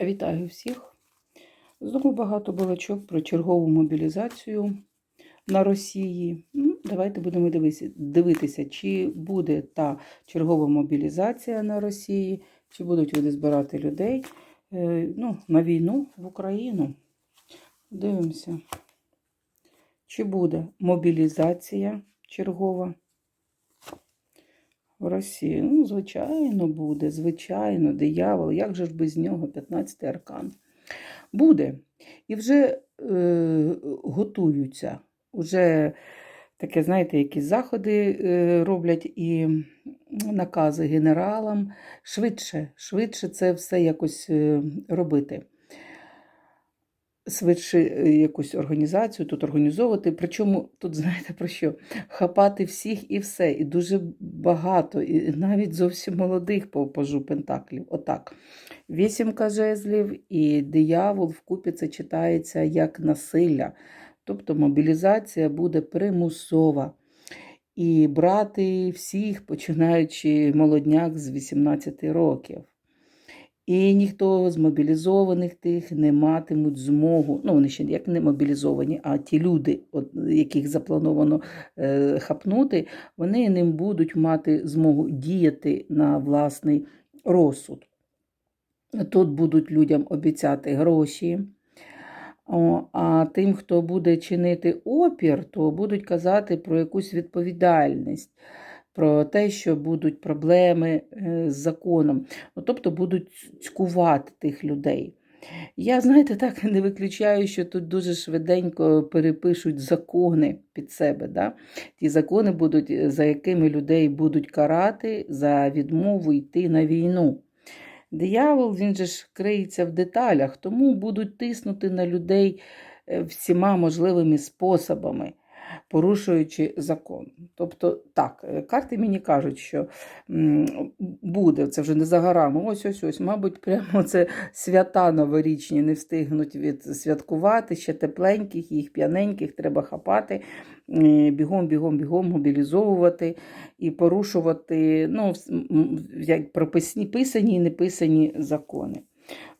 Вітаю всіх. Знову багато балачок про чергову мобілізацію на Росії. Ну, давайте будемо дивитися, чи буде та чергова мобілізація на Росії, чи будуть вони збирати людей е, ну, на війну в Україну. Дивимося, чи буде мобілізація чергова в Росії. Ну, звичайно, буде, звичайно, диявол. Як же ж без нього 15-й аркан? Буде. І вже е, готуються. Уже таке, знаєте, якісь заходи е, роблять і накази генералам. Швидше, швидше це все якось е, робити. Швидше е, якусь організацію тут організовувати. Причому тут, знаєте про що? Хапати всіх і все. І дуже багато, і навіть зовсім молодих по пажу Пентаклів. Отак. Вісімка жезлів і диявол вкупі це читається як насилля. Тобто мобілізація буде примусова. І брати всіх, починаючи молодняк з 18 років. І ніхто з мобілізованих тих не матимуть змогу. Ну, вони ще як не мобілізовані, а ті люди, от, яких заплановано е, хапнути, вони не будуть мати змогу діяти на власний розсуд. Тут будуть людям обіцяти гроші. О, А тим, хто буде чинити опір, то будуть казати про якусь відповідальність, про те, що будуть проблеми е, з законом. Ну, Тобто будуть цькувати тих людей. Я, знаєте, так не виключаю, що тут дуже швиденько перепишуть закони під себе. Да? Ті закони, будуть, за якими людей будуть карати за відмову йти на війну. Диявол, він же ж криється в деталях, тому будуть тиснути на людей е, всіма можливими способами, порушуючи закон. Тобто, так, е, карти мені кажуть, що буде, це вже не за горами. Ось ось ось, мабуть, прямо це свята новорічні не встигнуть відсвяткувати, ще тепленьких, їх п'яненьких треба хапати, е, бігом, бігом, бігом мобілізовувати і порушувати ну, як прописні писані і неписані закони.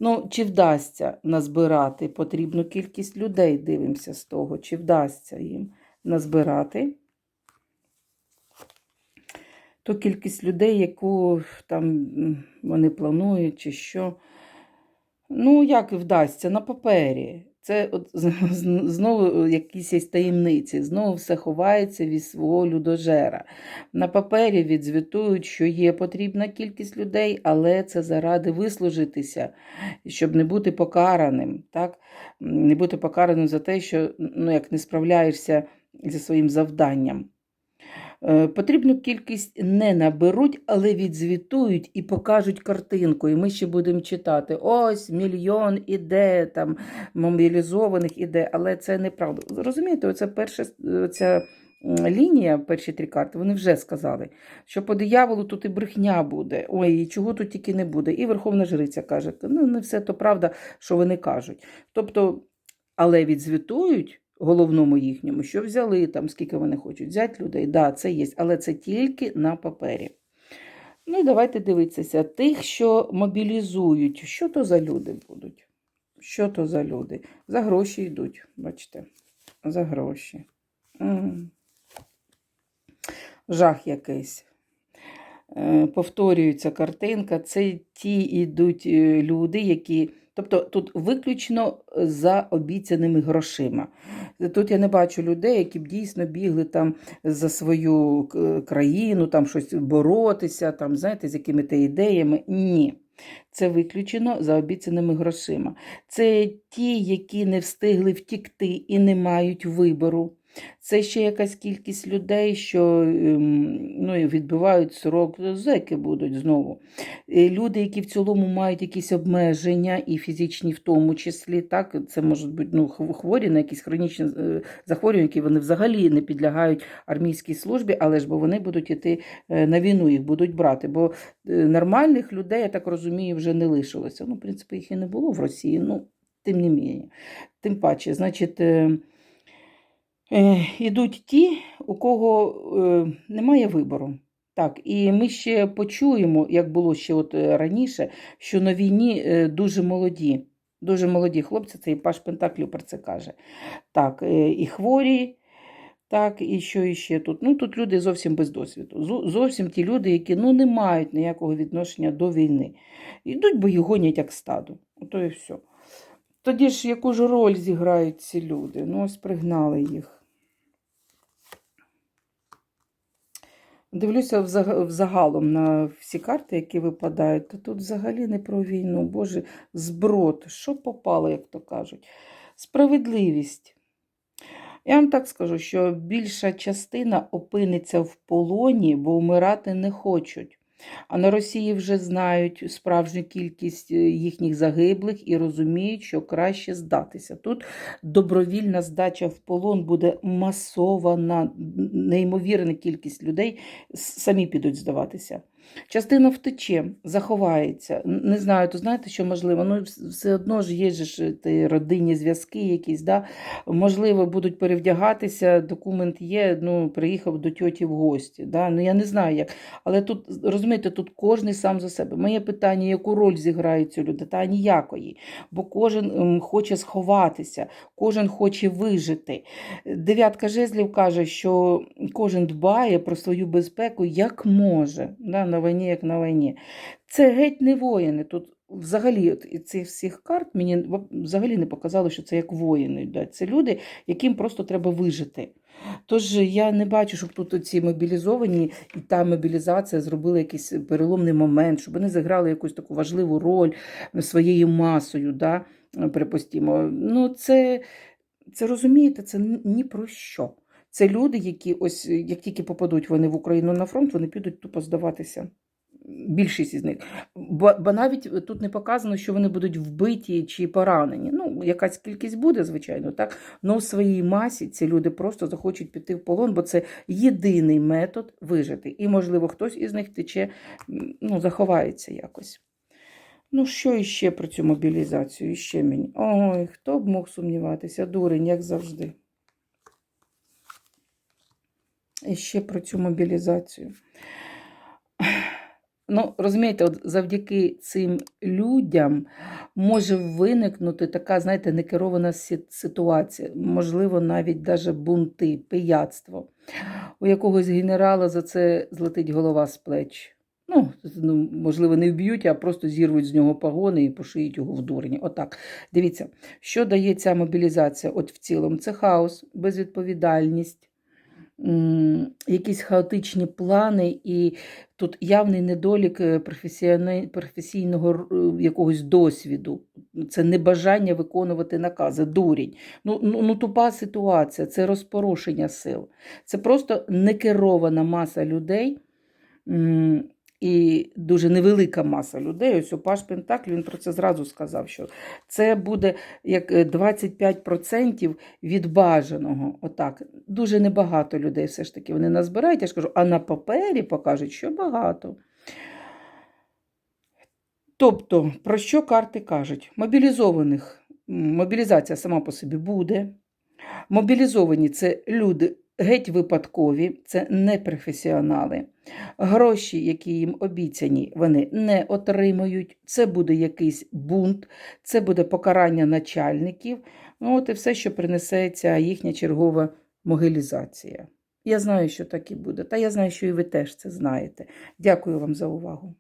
Ну, чи вдасться назбирати потрібну кількість людей, дивимося з того, чи вдасться їм назбирати ту кількість людей, яку там вони планують, чи що. Ну, як і вдасться, на папері. Це от знову якісь таємниці, знову все ховається від свого людожера. На папері відзвітують, що є потрібна кількість людей, але це заради вислужитися, щоб не бути покараним. Так? Не бути покараним за те, що ну, як не справляєшся зі своїм завданням. Е, Потрібну кількість не наберуть, але відзвітують і покажуть картинку. І ми ще будемо читати: ось мільйон іде, там мобілізованих іде, але це неправда. Розумієте, оце перша ця лінія, перші три карти, вони вже сказали, що по дияволу тут і брехня буде. Ой, і чого тут тільки не буде. І Верховна Жриця каже, ну не все то правда, що вони кажуть. Тобто, але відзвітують головному їхньому, що взяли там, скільки вони хочуть взяти людей. Да, це є, але це тільки на папері. Ну і давайте дивитися, тих, що мобілізують, що то за люди будуть? Що то за люди? За гроші йдуть, бачите, за гроші. Жах якийсь. Е, Повторюється картинка. Це ті йдуть е, люди, які. Тобто тут виключно за обіцяними грошима. Тут я не бачу людей, які б дійсно бігли там за свою е, країну, там щось боротися, там, знаєте, з якими-то ідеями. Ні. Це виключено за обіцяними грошима. Це ті, які не встигли втікти і не мають вибору. Це ще якась кількість людей, що ем, ну, відбивають срок, зеки будуть знову. Е, Люди, які в цілому мають якісь обмеження, і фізичні в тому числі, так, це можуть бути ну, хворі на якісь хронічні е, захворювання, які вони взагалі не підлягають армійській службі, але ж бо вони будуть іти е, на війну, їх будуть брати. Бо нормальних людей, я так розумію, вже не лишилося. Ну, в принципі, їх і не було в Росії, ну, тим не менше. Тим паче, значить. Е, Е, ті, у кого е, немає вибору. Так, і ми ще почуємо, як було ще от е, раніше, що на війні дуже молоді. Дуже молоді хлопці, це і Паш Пентаклів про це каже. Так, і хворі, так, і що іще тут? Ну, тут люди зовсім без досвіду. Зовсім ті люди, які ну, не мають ніякого відношення до війни. Ідуть, бо їх гонять як стадо. Ото і все. Тоді ж яку ж роль зіграють ці люди? Ну, ось пригнали їх. Дивлюся взагалом на всі карти, які випадають, то тут взагалі не про війну, Боже, зброд, що попало, як то кажуть. Справедливість. Я вам так скажу, що більша частина опиниться в полоні, бо вмирати не хочуть. А на Росії вже знають справжню кількість е, їхніх загиблих і розуміють, що краще здатися. Тут добровільна здача в полон буде масована, неймовірна кількість людей самі підуть здаватися. Частина втече, заховається. Не знаю, то знаєте, що можливо. Ну, все одно ж є ж родинні зв'язки якісь, да? можливо, будуть перевдягатися, документ є, ну, приїхав до тьоті в гості. Да? Ну, я не знаю як. Але тут, розумієте, тут кожен сам за себе. Моє питання, яку роль зіграють ці люди? Та ніякої. Бо кожен ем, хоче сховатися, кожен хоче вижити. Дев'ятка жезлів каже, що кожен дбає про свою безпеку як може, да, на війні, як на війні. Це геть не воїни. Тут взагалі от цих всіх карт мені взагалі не показало, що це як воїни. йдуть. Це люди, яким просто треба вижити. Тож я не бачу, щоб тут ці мобілізовані і та мобілізація зробила якийсь переломний момент, щоб вони зіграли якусь таку важливу роль своєю масою, да, припустімо. Ну, це, це розумієте, це ні про що. Це люди, які ось як тільки попадуть вони в Україну на фронт, вони підуть тупо здаватися. Більшість із них. Бо, бо навіть тут не показано, що вони будуть вбиті чи поранені. Ну, якась кількість буде, звичайно, так. Но в своїй масі ці люди просто захочуть піти в полон, бо це єдиний метод вижити. І, можливо, хтось із них тече, ну, заховається якось. Ну, що іще про цю мобілізацію? Іще мені. Ой, хто б мог сумніватися? Дурень, як завжди. І ще про цю мобілізацію. Ну, розумієте, от завдяки цим людям може виникнути така, знаєте, некерована ситуація, можливо, навіть даже бунти, пияцтво. У якогось генерала за це злетить голова з плеч. Ну, ну, можливо, не вб'ють, а просто зірвуть з нього погони і пошиють його в дурні. Отак. Дивіться, що дає ця мобілізація? От в цілому це хаос, безвідповідальність, якісь хаотичні плани і тут явний недолік е, професійного е, якогось досвіду. Це небажання виконувати накази, дурінь. Ну, ну, ну тупа ситуація, це розпорошення сил. Це просто некерована маса людей. І дуже невелика маса людей. Ось у Паш Пентакль він про це зразу сказав, що це буде як е, 25% від бажаного. Отак. Дуже небагато людей все ж таки вони назбирають, я ж кажу, а на папері покажуть, що багато. Тобто, про що карти кажуть? Мобілізованих, мобілізація сама по собі буде. Мобілізовані це люди геть випадкові, це не професіонали. Гроші, які їм обіцяні, вони не отримають. Це буде якийсь бунт, це буде покарання начальників. Ну, от і все, що принесе ця їхня чергова могилізація. Я знаю, що так і буде. Та я знаю, що і ви теж це знаєте. Дякую вам за увагу.